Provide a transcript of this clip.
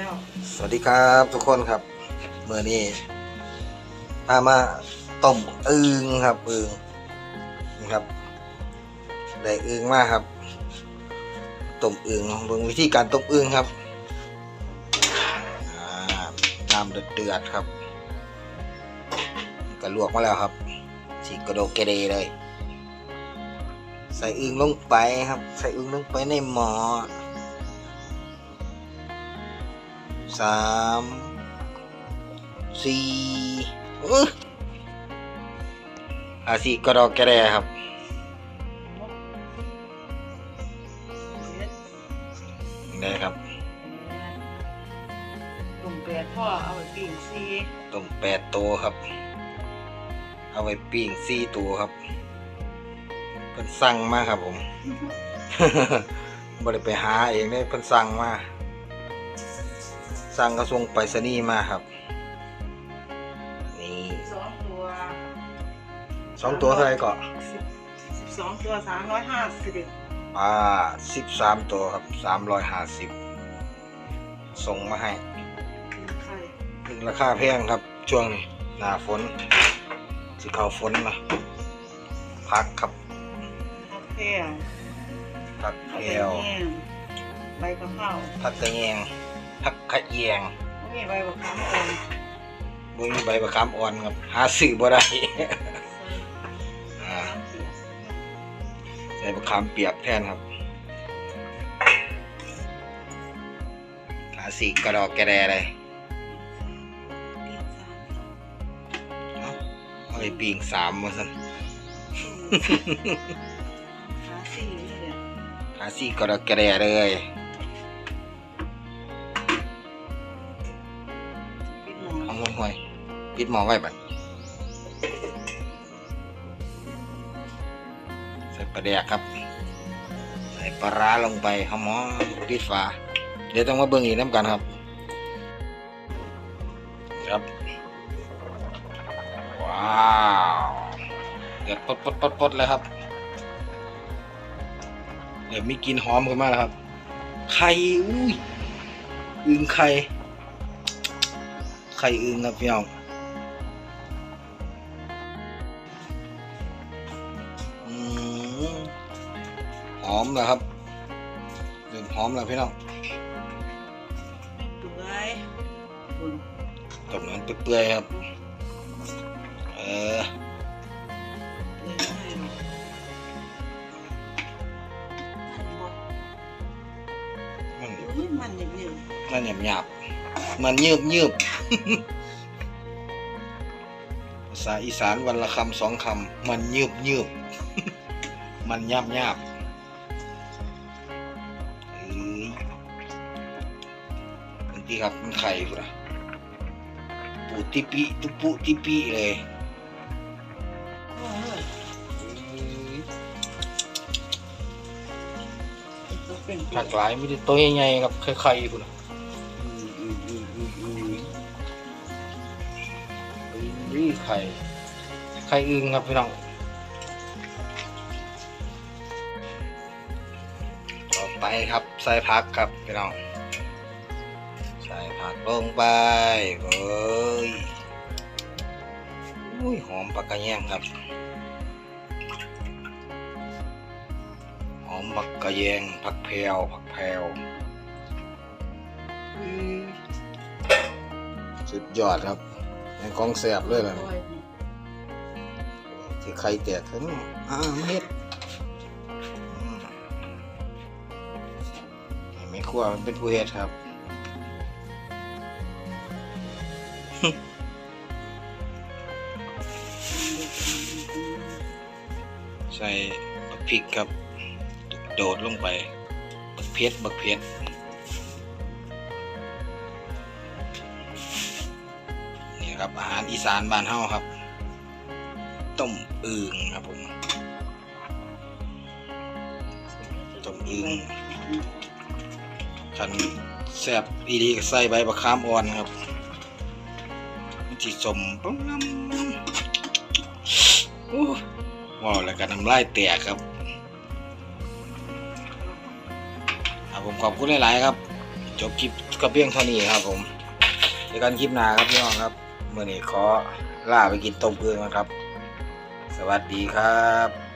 เจ้าสวัสดีครับทุกคนครับเมื่อนี้พามาต้มอึงครับอึงนี่ครับได้อึงมากครับต้มอึงเบิ่งวิธีการต้มอึงครับน้ำเดือดๆครับก็ลวกมาแล้วครับสีกระโดกกเดเลย ใส่อึงลงไปครับ ใส่อึงลงไปในหม้อ สามสี่อื้ออาสี่กระดอกกระแดครับนี่ครับกลุ่มแปดพ่อเอาไปปีนซีต้มแปดตัวครับ เอาไว้ปิ้งสี่ตัวครับเพิ่นสั่งมาครับผมบ่ได้ไปหาเองเลยเพิ่นสั่งมา สั่งกระทรวงไปรษณีย์มาครับ นี่สองตัวสองตัวเท่าไหร่ก็สิบสองตัวสามร้อยห้าสิบปลาสิบสามตัวครับสามร้อยห้าสิบส่งมาให้ไข่ราคาแพงครับ ช่วงนี้หน้าฝนสิเข้าฝนนะพักครับข้าวแพงพักแพข้าววแห้งใบกะเพราพักตะแยง พักขะแยงไม่มีใบมะขามอ่อนบุญใบประคำอ่อนครับ หาซื้อบ่ได้อ่าน้ำเสียใส่ประคำเปียกแทนครับหาสีกระดอกกระแดเลยเตียงสามเอาไปปิงสามมาสันหาสี่นี่แหละหาสีกระดอกกระแดเลย ห่วยปิดหมอไว้บัดใส่ปลาแดกครับ ใส่ปลาร้าลงไปหอมๆปิดฝาเดี๋ยวต้องมาเบิ่งอีกน้ำกันครับ ครับ ว้าวเดือดปดปดปดปดเลยครับเดี๋ยวมีกลินหอมขึ้นมาแล้วครับ ไข่อุ้ยอึงไข่ ไข่อึงครับพี่น้องอืมหอมแล้วครับเริ่มหอมแล้วพี่น้องเปื่อยคุณตบนั้นเปื่อยๆครับ เออ อุ้ยมันเหนียวมันหยาบหยาบๆมันยืบยืบภาษาอีสานวันละคำสองคำมันยืบยืบมันหยาบหยาบเอ้ยบางทีครับมันไข่พุ่นนะปูติปิตุปุติปิเลย หลากหลายไม่ได้ตัวใหญ่ๆครับไข่ๆพุ่นนะอุ้ยอุ้ยอุ้ยอุ้ยอุ้ยอุ้ยไข่ ไข่อึงครับพี่น้องต่อไปครับใส่ผักครับพี่น้องใส่ผักลงไปเฮ้ยอุ้ยหอมผักกระแยงครับ หมักกระแยงผักแพรวผักแพรวสุดยอดครับในกองแสบเลยล่ะที่ใครแตกถึงอ่าไม่เฮ็ดไม่ครัวมันเป็นผู้เฮ็ดครับใส่พริกครับ โดดลงไป บักเพชรบักเพชรนี่ครับอาหารอีสานบ้านเฮาครับ ต้มอึ่งครับผม ต้มอึ่งคันแซ่บอีดีก็ใส่ใบบักขามอ่อนครับมันสิสมปั๊มน้ำว้าวแล้วก็น้ำลายแตกครับ ครับผมขอบคุณหลาย ๆ ครับ จบคลิปกระเพียงเท่านี้ครับ ผมในการคลิปหน้าครับพี่น้องครับเมื่อนี้ขอล่าไปกินต้มเกลือก่อนครับ สวัสดีครับ